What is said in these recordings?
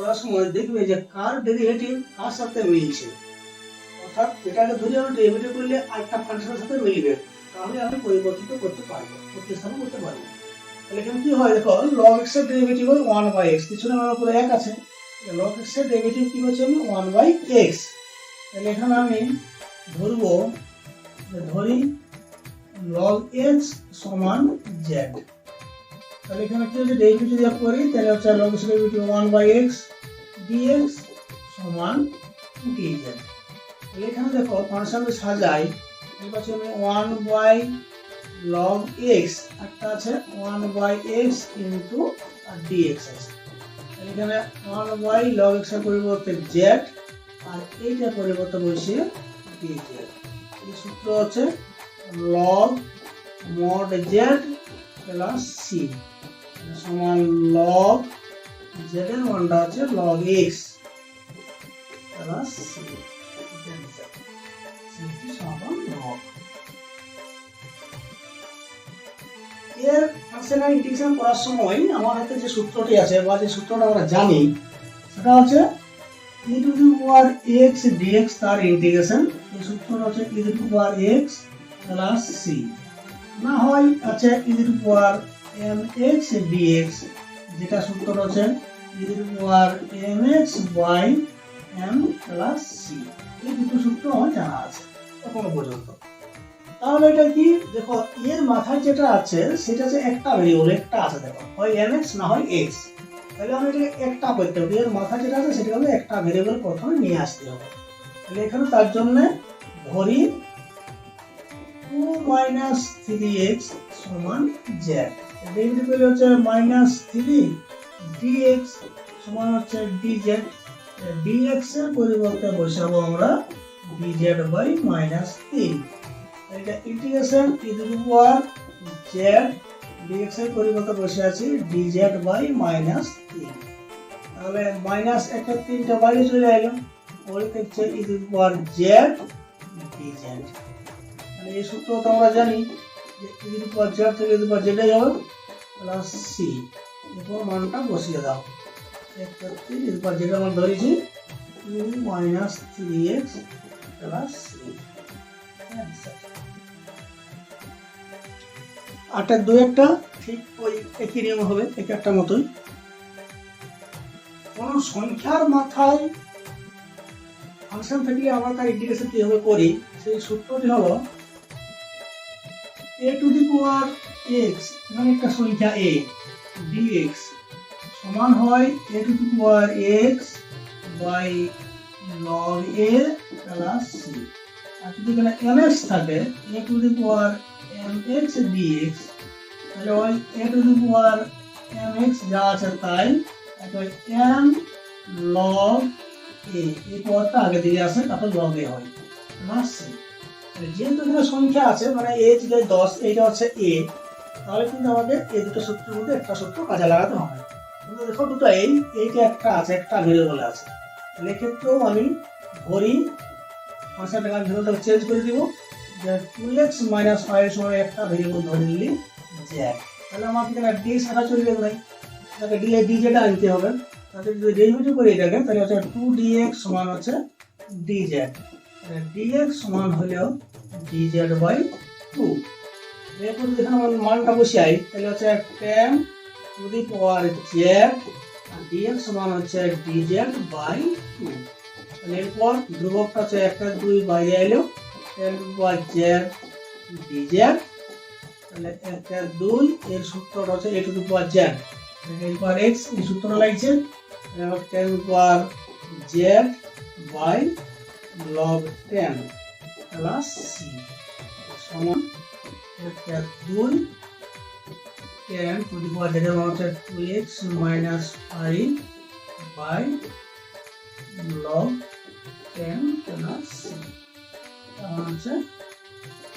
করার সময় দেখবে যে কার ডেরিভেটিভ কার সাথে মিলছে। অর্থাৎ এটাকে ধরে আমি ডেরিভেটিভ করলে আরেকটা ফাংশনের সাথে মিলবে, তাহলে আমি পরিবর্তিত করতে পারব, প্রতিস্থাপন করতে পারব। তাহলে এখানে কি হয়? দেখো লগ এক্সের ডেরিভেটিভ হয় ওয়ান বাই এক্স পিছনে আমার উপরে এক আছে। লগ এক্সের ডেরিভেটিভ কি হচ্ছে? আমি ওয়ান বাই এক্স তাহলে এখানে আমি ধরবো ধরি লগ এক্স সমান জেড তাহলে এখানে কি হচ্ছে ডেরিভেটিভ যদি করি, তাহলে হচ্ছে log derivative one by x dx সমান তাহলে এখানে দেখো ফাংশন সাজাই পাশে আমি ওয়ান বাই লগ এক্স একটা আছে ওয়ান বাই এক্স ইন্টু আর ডিএক্স আছে। এখানে ওয়ান বাই লগ এক্সের পরিবর্তে জেড আর এইটা পরিবর্তে বসিয়ে ডিজেড এই সূত্র হচ্ছে log mod z plus c সমান লগ জেড এর মানটা হচ্ছে লগ এক্স প্লাস সমান লগ এর ইন্টিগ্রেশন করার সময় আমার হাতে যে সূত্রটি আছে বা যে সূত্রটা আমরা জানি, সেটা হচ্ছে এক্স ডিএক্স তার ইন্টিগ্রেশন এই সূত্রটা হচ্ছে the power x plus c না হয় আছে e to the power m x dx যেটা to the power m x by m plus c এই দুটো সূত্র আমার জানা আছে, এখনও পর্যন্ত। তাহলে এটা কি? দেখো, এর মাথায় যেটা আছে, সেটা হচ্ছে একটা ভেরিয়েবল একটা আছে, দেখো, হয় এম এক্স না হয় এক্স তাহলে আমি এটা একটা করতে হবে, এর মাথায় যেটা আছে, সেটা হলো একটা ভেরিয়েবল প্রথমে নিয়ে আসতে হবে। তাহলে এখানে তার জন্য ধরি টু মাইনাস থ্রি এক্স সমান জেড ডেরিভেটিভ হচ্ছে মাইনাস থ্রি ডি এক্স সমান হচ্ছে ডি জেড ডি এক্সের পরিবর্তে বসাবো আমরা ডি জেড বাই মাইনাস তিন এটা integration e to z dx এর পরিবর্তে বসে আছি ডিজেড বাই মাইনাস তিন তাহলে মাইনাস একটা তিনটা বাইরে চলে এলো পরে হচ্ছে ই টু জেড ডিজেড মানে এই সূত্র তো আমরা জানি। যে ই টু দি পাওয়ার জেড থেকে e to the power plus c এরপর মানটা বসিয়ে দাও। একটা তিন ই টু দি পাওয়ার জেডের মান ধরেছি two minus three x plus c আটটা দু একটা, ঠিক ওই একই নিয়ম হবে, এক একটা মতোই। কোন সংখ্যার মাথায় ফাংশন থাকলে আমরা তার ইন্টিগ্রেশন কীভাবে করি, সেই সূত্রটি হলো এ টু দি পাওয়ার এক্স এখানে একটা সংখ্যা এ ডিএক্স সমান হয় a to the power x by log a plus c আর যদি এখানে এমএক্স থাকে a to the power mx dx, তাহলে ওই a to the power mx যা আছে তাই m log a, এই পাওয়ারটা আগে দিকে আসে, তারপর log a হয় প্লাস c যেহেতু এখানে সংখ্যা আছে মানে a যদি দশ, এইটা হচ্ছে a, তাহলে কিন্তু আমাদের এই দুটো সূত্রের মধ্যে একটা সূত্র কাজে লাগাতে হবে। কিন্তু দেখো দুটো এই এইটা একটা আছে, একটা ভেরিয়েবল আছে। তাহলে এক্ষেত্রেও আমি ধরি টাকা ভেরিয়েবলটা চেঞ্জ করে দিব। যে টু এক্স মাইনাস ফাইভ সময় একটা ভেরিয়েবল ধরে নিলি জ্যাক তাহলে আমাকে এখানে ডি সারা চলে যাবে নাই তাকে ডি ডি যেটা আনতে হবে। তাহলে যদি ডেরিভেটিভ করি এটাকে, তাহলে হচ্ছে টু ডি এক্স সমান হচ্ছে ডি জেড ডি এক্স সমান হলেও ডি জেড বাই টু এরপর যদি আমার মানটা বসিয়াই, তাহলে হচ্ছে ten to the power z R D x সমান হচ্ছে ডি জেড বাই টু তাহলে এরপর ধ্রুবকটা হচ্ছে একটা দুই বাইরে এলো টেন বাই জেড ডিজেড তাহলে একটা দুই, এর সূত্রটা হচ্ছে a to the power z এরপর এক্স এই সূত্রটা লাগছে ten power z by log ten plus c সমান দুই টেন টু দি পাওয়ার মান হচ্ছে two x minus five by log ten plus c তাহলে হচ্ছে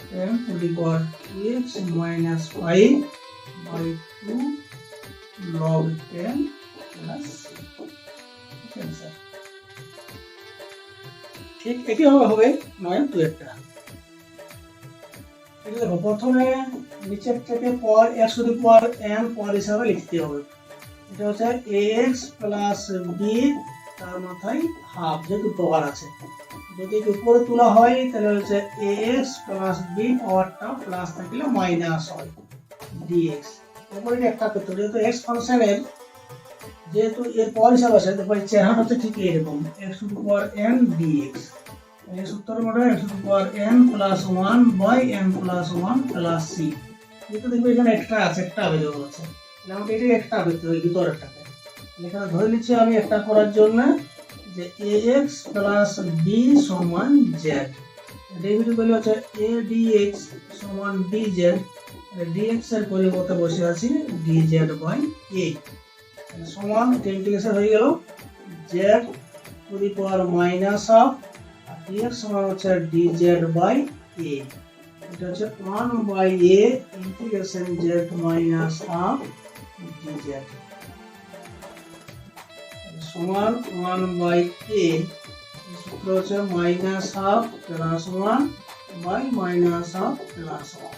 ten to the power two x minus five by two log ten plus ঠিক একইভাবে হবে নয় দু একটা। এটা দেখো, প্রথমে নিচের থেকে পর পাওয়ার এন পর হিসাবে লিখতে হবে। এটা হচ্ছে এ এক্স প্লাস বি তার মাথায় হাফ যেহেতু পাওয়ার আছে। যদি উপরে তোলা হয়, তাহলে হচ্ছে এ এক্স প্লাস বি পাওয়ারটা প্লাস থাকলে মাইনাস হয় ডিএক্স এরপরে একটা যেহেতু এক্স ফাংশনের যেহেতু এর পর হিসাব আছে তারপরে চেহারা হচ্ছে ঠিক এরকম x to power n dx এই সূত্রের মধ্যে x to power n plus one by n plus one plus c যেহেতু দেখবে এখানে একটা আছে, একটা অ্যাভেলেবল আছে। তাহলে আমাকে এটাই একটা করতে হবে ভিতরেরটাকে এখানে ধরে নিচ্ছি আমি একটা করার জন্য যে এ এক্স প্লাস বি সমান জেড ডেরিভেটিভ ভ্যালু হচ্ছে এ ডি এক্স সমান ডি জেড ডিএক্স এর পরিবর্তে বসে আছি ডি জেড বাই এ সমান ইন্টিগ্রেশন হয়ে গেল z to the power minus R dx সমান হচ্ছে ডি জেড বাই এ এটা হচ্ছে one by a integration z minus half d z সমান ওয়ান বাই এ সূত্র হচ্ছে minus half plus one by minus half plus one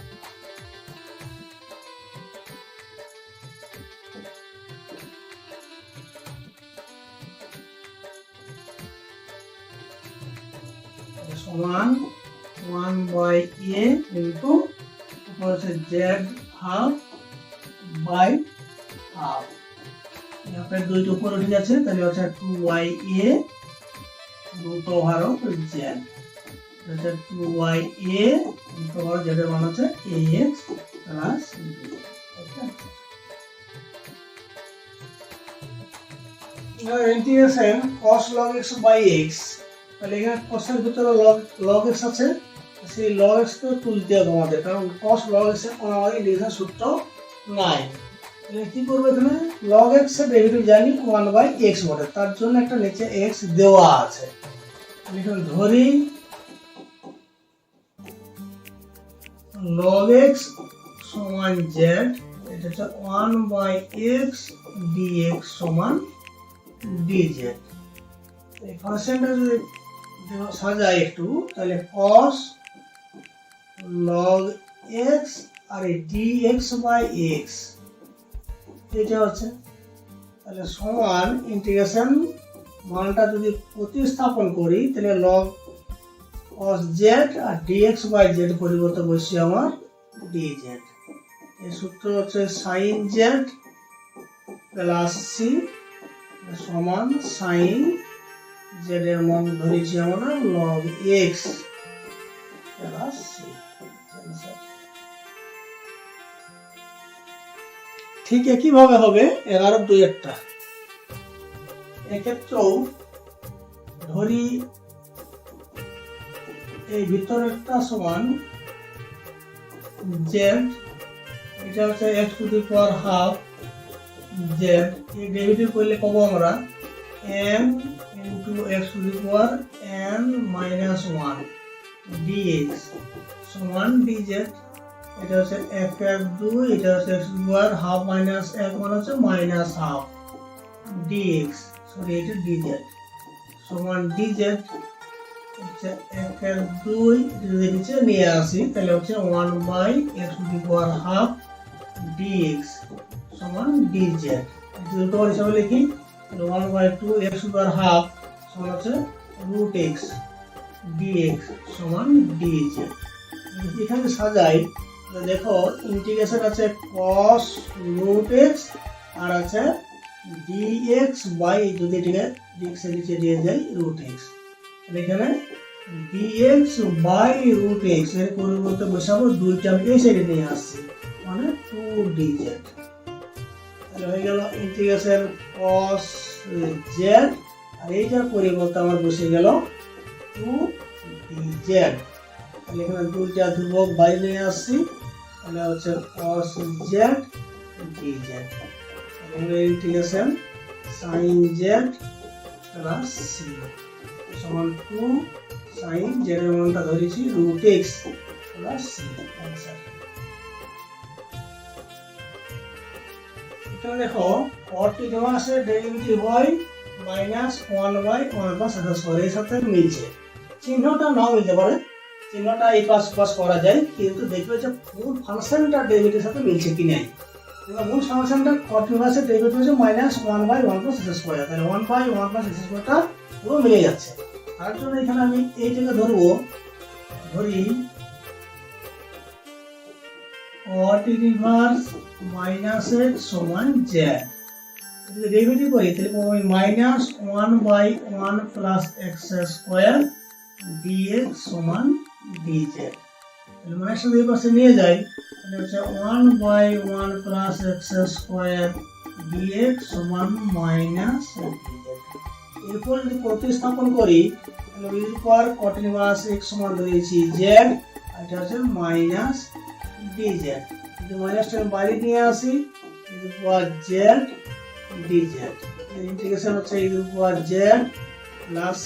সমান ওয়ান বাই এ ইন্টু হচ্ছে Z half by half আপনার দুইটা উপর উঠে যাচ্ছে, তাহলে হচ্ছে two by a root over of z হচ্ছে two by a root over z এর মান হচ্ছে a x plus integration cos log x by x তাহলে এখানে ভিতরে log x আছে। সেই log x কে তুলতে হবে আমাদের, কারণ cos log x কোনো আমাদের ইন্টিগ্রেশন সূত্র নাই। তাহলে করব এখানে? x এর ডেরিভেটিভ জানি 1 বাই x বটে, তার জন্য একটা নিচে x দেওয়া আছে। এখানে ধরি, log x সমান z, এটা হচ্ছে 1 বাই x dx সমান dz এই ফাংশনটা সাজাই একটু, তাহলে cos লগ এক্স আর এই এক্স বাই এক্স এটা হচ্ছে, তাহলে সমান ইন্টিগ্রেশন মানটা যদি প্রতিস্থাপন করি, তাহলে log cos Z R dx by Z পরিবর্তে বসছে আমার dz এই সূত্র হচ্ছে সাইন জেড প্লাস সি সমান sin z এর মান ধরেছি আমরা log x প্লাস c ঠিক একইভাবে হবে এগারো দুই একটা। এক্ষেত্রেও ধরি এই ভিতরেরটা সমান জেড এটা হচ্ছে x to the power half Z এই ডেরিভেটিভ করলে পাবো আমরা n into x to the power n minus one dx সমান ডিজেড এটা হচ্ছে এক এক দুই, এটা হচ্ছে x to power half minus এক মানে হচ্ছে মাইনাস হাফ ডিএক্স সরি এটা ডিজেড সমান ডিজেড হচ্ছে এক এক দুই যদি নিচে নিয়ে আসি, তাহলে হচ্ছে one by x to power half dx সমান ডিজেড দুটো হিসাবে লিখি one by two x to power half সমান হচ্ছে রুট এক্স ডিএক্স সমান ডিজেড এখানে সাজাই দেখো ইন্টিগ্রেশন আছে cos রুট এক্স আর আছে ডিএক্স বাই যদি এটাকে ডিএক্স এর নিচে দিয়ে যাই রুট এক্স এখানে ডিএক্স বাই রুট এক্সের পরিবর্তে বসাবো, দুইটা আমি এই সাইডে নিয়ে আসছি মানে টু ডিজেড তাহলে হয়ে গেল ইন্টিগ্রেশন cos z আর এইটার পরিবর্তে আমার বসে গেল টু ডিজেড তাহলে এখানে দুইটা ধ্রুবক বাইরে নিয়ে আসছি। তাহলে হচ্ছে cos z dz তাহলে ইন্টিগ্রেশন sin z প্লাস c সমান টু সাইন জেড এর মানটা ধরেছি root x plus c answer দেখো পরটি দেওয়া আছে ডেরিভেটিভ হয় minus one by one plus এটা সরের সাথে মিলছে। চিহ্নটা নাও মিলতে পারে। চিহ্নটা এই পাশ পাশ করা যায়, কিন্তু দেখবে যে ফুল ফাংশনটা ডেরিভেটিভের সাথে মিলছে কি নাই। মূল ফাংশনটা ইনভার্সের ডেরিভেটিভ হচ্ছে minus one by one plus x square. তাহলে one by one plus x স্কোয়ারটা পুরো মিলে যাচ্ছে। তার জন্য এখানে আমি এইটাকে ধরবো, ধরি কট ইনভার্স মাইনাস এক্স সমান জেড যদি ডেরিভেটিভ করি তাহলে আমি minus one by one plus x square dx সমান ডিজেড তাহলে মাইনাস দুই পাশে নিয়ে যাই। তাহলে হচ্ছে one by one plus x square dx সমান মাইনাস এরপর যদি প্রতিস্থাপন করি, তাহলে এর পর কন্টিনিউয়াস এক্স সমান ধরেছি জেড আর এটা হচ্ছে মাইনাস ডিজেড যদি মাইনাসটা বাইরে নিয়ে আসি এর পর জেড dz ইন্টিগ্রেশন হচ্ছে e to the power z plus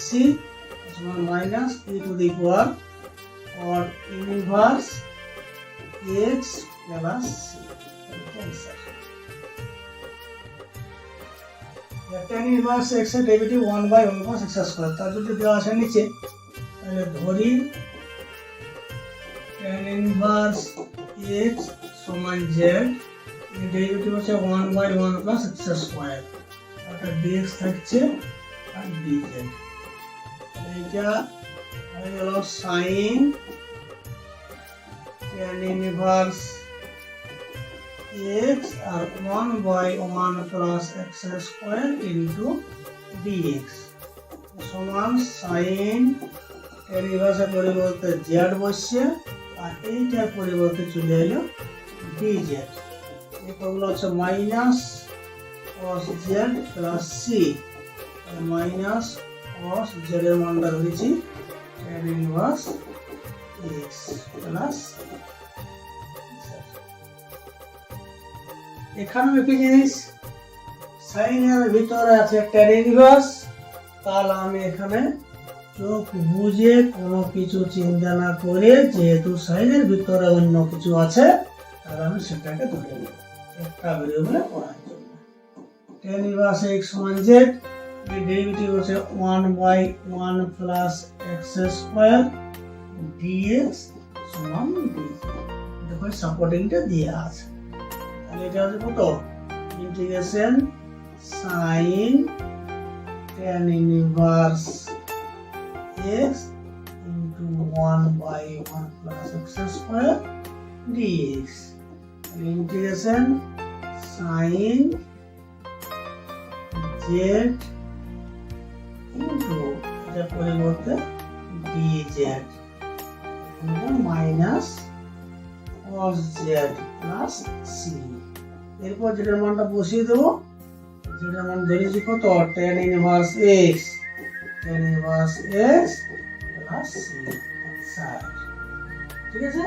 সমান minus e to the power or inverse x plus c. Tan inverse x এর derivative 1 by 1 plus x square তার যদি দেওয়া আছে নিচে, তাহলে ধরি tan ইনভার্স x সমান z ডেরিভেটিভ হচ্ছে one by one plus x square অর্থাৎ ডিএক্স থাকছে আর ডিজেড এইটা হয়ে গেল sine tan inverse x R one by one plus x square into d x সমান সাইন টেন ইনভার্সের পরিবর্তে জেড বসছে আর এইটার পরিবর্তে চলে এলো ডিজেড এই ফর্মুলা হচ্ছে minus cos z plus c minus cos z এর মানটা tan ইনভার্স এক্স প্লাস এখানে একই জিনিস? সাইনের ভিতরে আছে tan ইনভার্স তাহলে আমি এখানে চোখ বুঝে কোনো কিছু চিন্তা না করে যেহেতু সাইনের ভিতরে অন্য কিছু আছে, তাহলে আমি সেটাকে ধরে নেব। একটা পড়ার জন্য টেন ইনভার্স এক্স সমান জেড ডেরিভেটিভ হচ্ছে one by one plus x square d x সমান ডি দেখো সাপোর্টিংটা দিয়ে আছে তাহলে এটা হচ্ছে কত integration sine tan inverse x into one by one plus x square d x integration sine z into এটার পরিবর্তে d z minus cos z plus c এরপর যেটার মানটা বসিয়ে দেবো। যেটার মান ধরেছি কত? Tan inverse x tan inverse x plus c ঠিক আছে?